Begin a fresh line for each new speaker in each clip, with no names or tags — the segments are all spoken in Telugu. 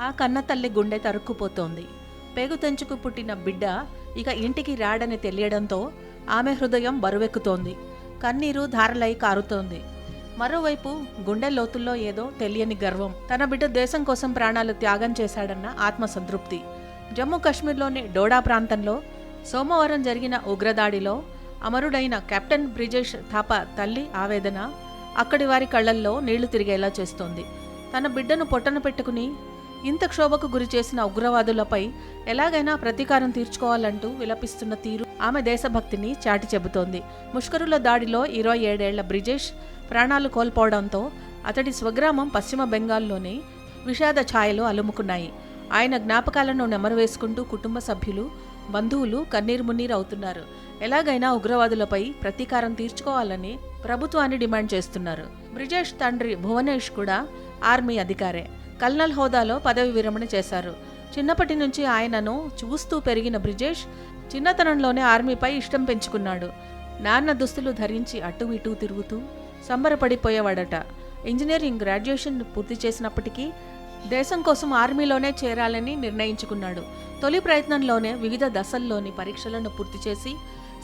ఆ కన్నతల్లి గుండె తరుక్కుపోతోంది. పేగు తెంచుకు పుట్టిన బిడ్డ ఇక ఇంటికి రాడని తెలియడంతో ఆమె హృదయం బరువెక్కుతోంది. కన్నీరు ధారలై కారుతోంది. మరోవైపు గుండె లోతుల్లో ఏదో తెలియని గర్వం. తన బిడ్డ దేశం కోసం ప్రాణాలు త్యాగం చేశాడన్న ఆత్మసంతృప్తి. జమ్మూ కాశ్మీర్లోని డోడా ప్రాంతంలో సోమవారం జరిగిన ఉగ్రదాడిలో అమరుడైన కెప్టెన్ బ్రిజేష్ థాపా తల్లి ఆవేదన అక్కడి వారి కళ్ళల్లో నీళ్ళు తిరిగేలా చేస్తోంది. తన బిడ్డను పొట్టన పెట్టుకుని ఇంత క్షోభకు గురి చేసిన ఉగ్రవాదులపై ఎలాగైనా ప్రతీకారం తీర్చుకోవాలంటూ విలపిస్తున్న తీరు ఆమె దేశభక్తిని చాటి చెబుతోంది. ముష్కరుల దాడిలో ఇరవై ఏడేళ్ళ బ్రిజేష్ ప్రాణాలు కోల్పోవడంతో అతడి స్వగ్రామం పశ్చిమ బెంగాల్లోని విషాద ఛాయలు అలుముకున్నాయి. ఆయన జ్ఞాపకాలను నెమరవేసుకుంటూ కుటుంబ సభ్యులు బంధువులు కన్నీరు మున్నీరు అవుతున్నారు. ఎలాగైనా ఉగ్రవాదులపై ప్రతీకారం తీర్చుకోవాలని ప్రభుత్వాన్ని డిమాండ్ చేస్తున్నారు. బ్రిజేష్ తండ్రి భువనేష్ కూడా ఆర్మీ అధికారే. కల్నల్ హోదాలో పదవి విరమణ చేశారు. చిన్నప్పటి నుంచి ఆయనను చూస్తూ పెరిగిన బ్రిజేష్ చిన్నతనంలోనే ఆర్మీపై ఇష్టం పెంచుకున్నాడు. నాన్న దుస్తులు ధరించి అటు ఇటు తిరుగుతూ సంబరపడిపోయేవాడట. ఇంజనీరింగ్ గ్రాడ్యుయేషన్ పూర్తి చేసినప్పటికీ దేశం కోసం ఆర్మీలోనే చేరాలని నిర్ణయించుకున్నాడు. తొలి ప్రయత్నంలోనే వివిధ దశల్లోని పరీక్షలను పూర్తి చేసి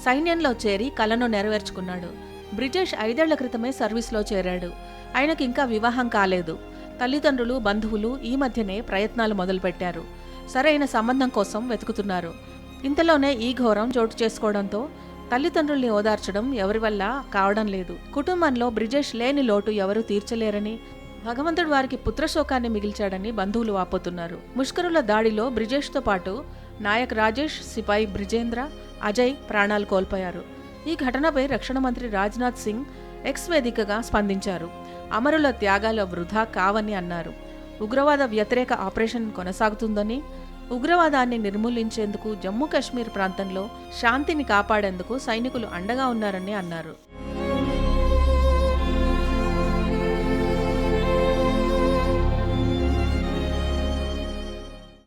సైన్యంలో చేరి కలను నెరవేర్చుకున్నాడు. బ్రిటిష్ ఐదేళ్ళ క్రితమే సర్వీస్లో చేరాడు. ఆయనకి ఇంకా వివాహం కాలేదు. తల్లిదండ్రులు బంధువులు ఈ మధ్యనే ప్రయత్నాలు మొదలుపెట్టారు. సరైన సంబంధం కోసం వెతుకుతున్నారు. ఇంతలోనే ఈ ఘోరం చోటు చేసుకోవడంతో తల్లిదండ్రుల్ని ఓదార్చడం ఎవరి వల్ల కావడం లేదు. కుటుంబంలో బ్రిజేష్ లేని లోటు ఎవరూ తీర్చలేరని భగవంతుడు వారికి పుత్రశోకాన్ని మిగిల్చాడని బంధువులు వాపోతున్నారు. ముష్కరుల దాడిలో బ్రిజేష్తో పాటు నాయక్ రాజేష్ సిపాయి బ్రిజేంద్ర అజయ్ ప్రాణాలు కోల్పోయారు. ఈ ఘటనపై రక్షణ మంత్రి రాజ్నాథ్ సింగ్ ఎక్స్ వేదికగా స్పందించారు. అమరుల త్యాగాల వృధా కావని అన్నారు. ఉగ్రవాద వ్యతిరేక ఆపరేషన్ కొనసాగుతుందని ఉగ్రవాదాన్ని నిర్మూలించేందుకు జమ్మూ కాశ్మీర్ ప్రాంతంలో శాంతిని కాపాడేందుకు సైనికులు అండగా ఉన్నారని అన్నారు.